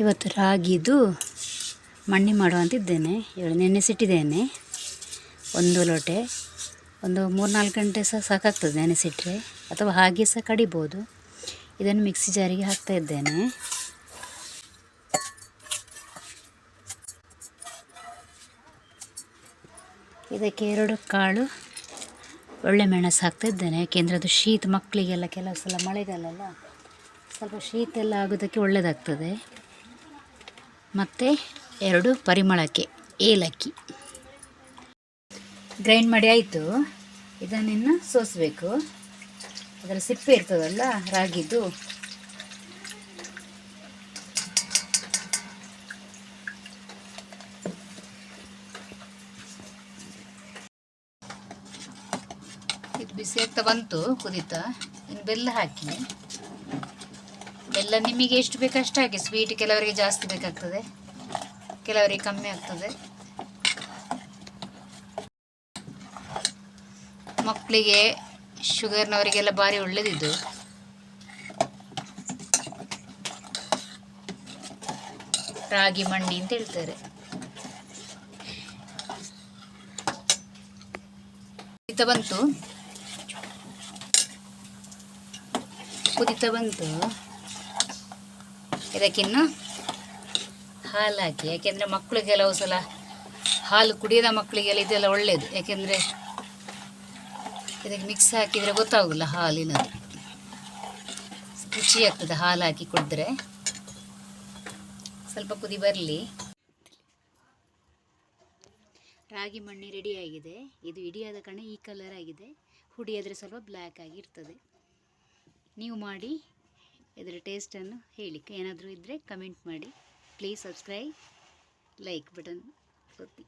ಇವತ್ತು ರಾಗಿದು ಮಣ್ಣಿ ಮಾಡುವಂತಿದ್ದೇನೆ. ಇವಳು ನೆನೆಸಿಟ್ಟಿದ್ದೇನೆ ಒಂದು ಲೋಟೆ. ಒಂದು ಮೂರು ನಾಲ್ಕು ಗಂಟೆ ಸಹ ಸಾಕಾಗ್ತದೆ ನೆನೆಸಿಟ್ಟರೆ ಅಥವಾ ಹಾಗೆ ಸಹ ಕಡಿಬೋದು. ಇದನ್ನು ಮಿಕ್ಸಿ ಜಾರಿಗೆ ಹಾಕ್ತಾ ಇದ್ದೇನೆ. ಇದಕ್ಕೆ ಎರಡು ಕಾಳು ಒಳ್ಳೆ ಮೆಣಸು ಹಾಕ್ತಾ ಇದ್ದೇನೆ. ಯಾಕೆಂದರೆ ಅದು ಶೀತ ಮಕ್ಕಳಿಗೆಲ್ಲ ಕೆಲವು ಸಲ ಮಳೆಗಾಲಲ್ಲ, ಸ್ವಲ್ಪ ಶೀತ ಎಲ್ಲ ಆಗೋದಕ್ಕೆ ಒಳ್ಳೆಯದಾಗ್ತದೆ ಮತ್ತು ಎರಡು ಪರಿಮಳಕ್ಕೆ, ಏಲಕ್ಕಿ. ಗ್ರೈಂಡ್ ಮಾಡಿ ಆಯಿತು. ಇದನ್ನಿನ್ನು ಸೋಸಬೇಕು. ಅದರ ಸಿಪ್ಪೆ ಇರ್ತದಲ್ಲ, ರಾಗಿದು. ಇದು ಬಿಸಿ ಆಗ್ತಾ ಬಂತು, ಕುದೀತಾ. ಇನ್ನು ಬೆಲ್ಲ ಹಾಕಿ. ಬೆಲ್ಲ ನಿಮಗೆ ಎಷ್ಟು ಬೇಕು ಅಷ್ಟು ಹಾಕಿ ಸ್ವೀಟ್ ಕೆಲವರಿಗೆ ಜಾಸ್ತಿ ಬೇಕಾಗ್ತದೆ, ಕೆಲವರಿಗೆ ಕಮ್ಮಿ ಆಗ್ತದೆ. ಮಕ್ಕಳಿಗೆ ಶುಗರ್ನವರಿಗೆಲ್ಲ ಭಾರಿ ಒಳ್ಳೆಯದಿದ್ದು ರಾಗಿ ಮಣ್ಣಿ ಅಂತ ಹೇಳ್ತಾರೆ. ಕುದಿತ ಬಂತು. ಕುದಿತ ಬಂತು. ಇದಕ್ಕಿನ್ನು ಹಾಲು ಹಾಕಿ ಯಾಕೆಂದರೆ ಮಕ್ಕಳು ಕೆಲವು ಸಲ ಹಾಲು ಕುಡಿಯದ ಮಕ್ಕಳಿಗೆಲ್ಲ ಇದೆಲ್ಲ ಒಳ್ಳೆಯದು ಯಾಕೆಂದರೆ ಇದಕ್ಕೆ ಮಿಕ್ಸ್ ಹಾಕಿದರೆ ಗೊತ್ತಾಗೋಲ್ಲ ಹಾಲಿನದು. ರುಚಿ ಆಗ್ತದೆ ಹಾಲು ಹಾಕಿ ಕುಡಿದ್ರೆ. ಸ್ವಲ್ಪ ಕುದಿ ಬರಲಿ. ರಾಗಿ ಮಣ್ಣಿ ರೆಡಿಯಾಗಿದೆ. ಇದು ಇಡಿಯಾದ ಕಣ ಈ ಕಲರ್ ಆಗಿದೆ. ಹುಡಿಯಾದರೆ ಸ್ವಲ್ಪ ಬ್ಲ್ಯಾಕ್ ಆಗಿರ್ತದೆ ನೀವು ಮಾಡಿ. ಇದರ ಟೇಸ್ಟನ್ನು ಹೇಳಿಕ್ಕೆ ಏನಾದರೂ ಇದ್ದರೆ ಕಮೆಂಟ್ ಮಾಡಿ. ಪ್ಲೀಸ್ ಸಬ್ಸ್ಕ್ರೈಬ್ ಲೈಕ್ ಬಟನ್ ಒತ್ತಿ